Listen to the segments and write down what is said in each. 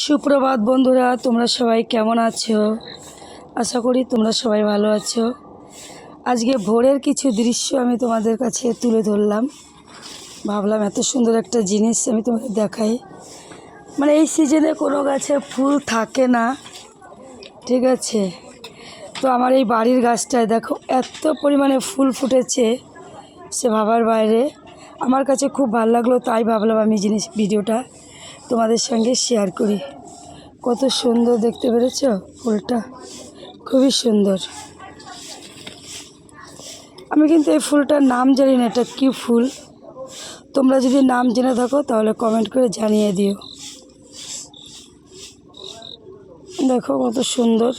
সুপ্রভাত বন্ধুরা, তোমরা সবাই কেমন আছো? আশা করি তোমরা সবাই ভালো আছো। আজকে ভোরের কিছু দৃশ্য আমি তোমাদের কাছে তুলে ধরলাম। ভাবলাম এত সুন্দর একটা জিনিস আমি তোমাদের দেখাই। মানে এই সিজনে কোনো গাছে ফুল থাকে না, ঠিক আছে? তো আমার এই বাড়ির গাছটায় দেখো, এত পরিমাণে ফুল ফুটেছে সে ভাবার বাইরে। আমার কাছে খুব ভালো লাগল, তাই ভাবলাম আমি জিনিস, ভিডিওটা তোমাদের সঙ্গে শেয়ার করি। কত সুন্দর দেখতে পেরেছ ফুলটা? খুবই সুন্দর। আমি কিন্তু এই ফুলটার নাম জানি না, এটা কী ফুল? তোমরা যদি নাম জেনে থাকো, তাহলে কমেন্ট করে জানিয়ে দিও। দেখো কত সুন্দর।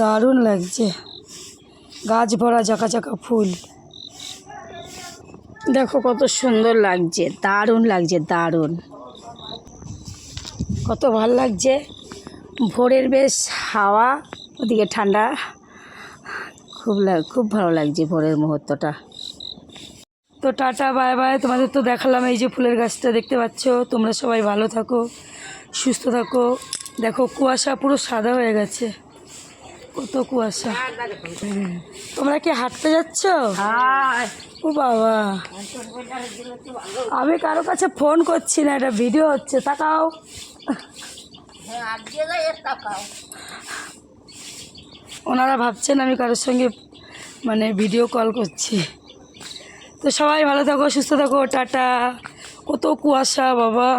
দারুণ লাগছে। গাছ ভরা জাকা জাকা ফুল। দেখো কত সুন্দর লাগছে, দারুণ লাগছে, দারুণ। কত ভালো লাগছে। ভোরের বেশ হাওয়া, ওদিকে ঠান্ডা। খুব খুব ভালো লাগছে ভোরের মুহূর্তটা। তো টাটা, বাই বাই। তোমাদের তো দেখালাম এই যে ফুলের গাছটা, দেখতে পাচ্ছ? তোমরা সবাই ভালো থাকো, সুস্থ থাকো। দেখো, কুয়াশা পুরো সাদা হয়ে গেছে। কত কুয়াশা। তোমরা কি হাঁটতে যাচ্ছ? ও বাবা। আমি কারও কাছে ফোন করছি না, এটা ভিডিও হচ্ছে, তাকাও। ওনারা ভাবছেন আমি কারোর সঙ্গে মানে ভিডিও কল করছি। তো সবাই ভালো থাকো, সুস্থ থাকো, টাটা। কত কুয়াশা, বাবা।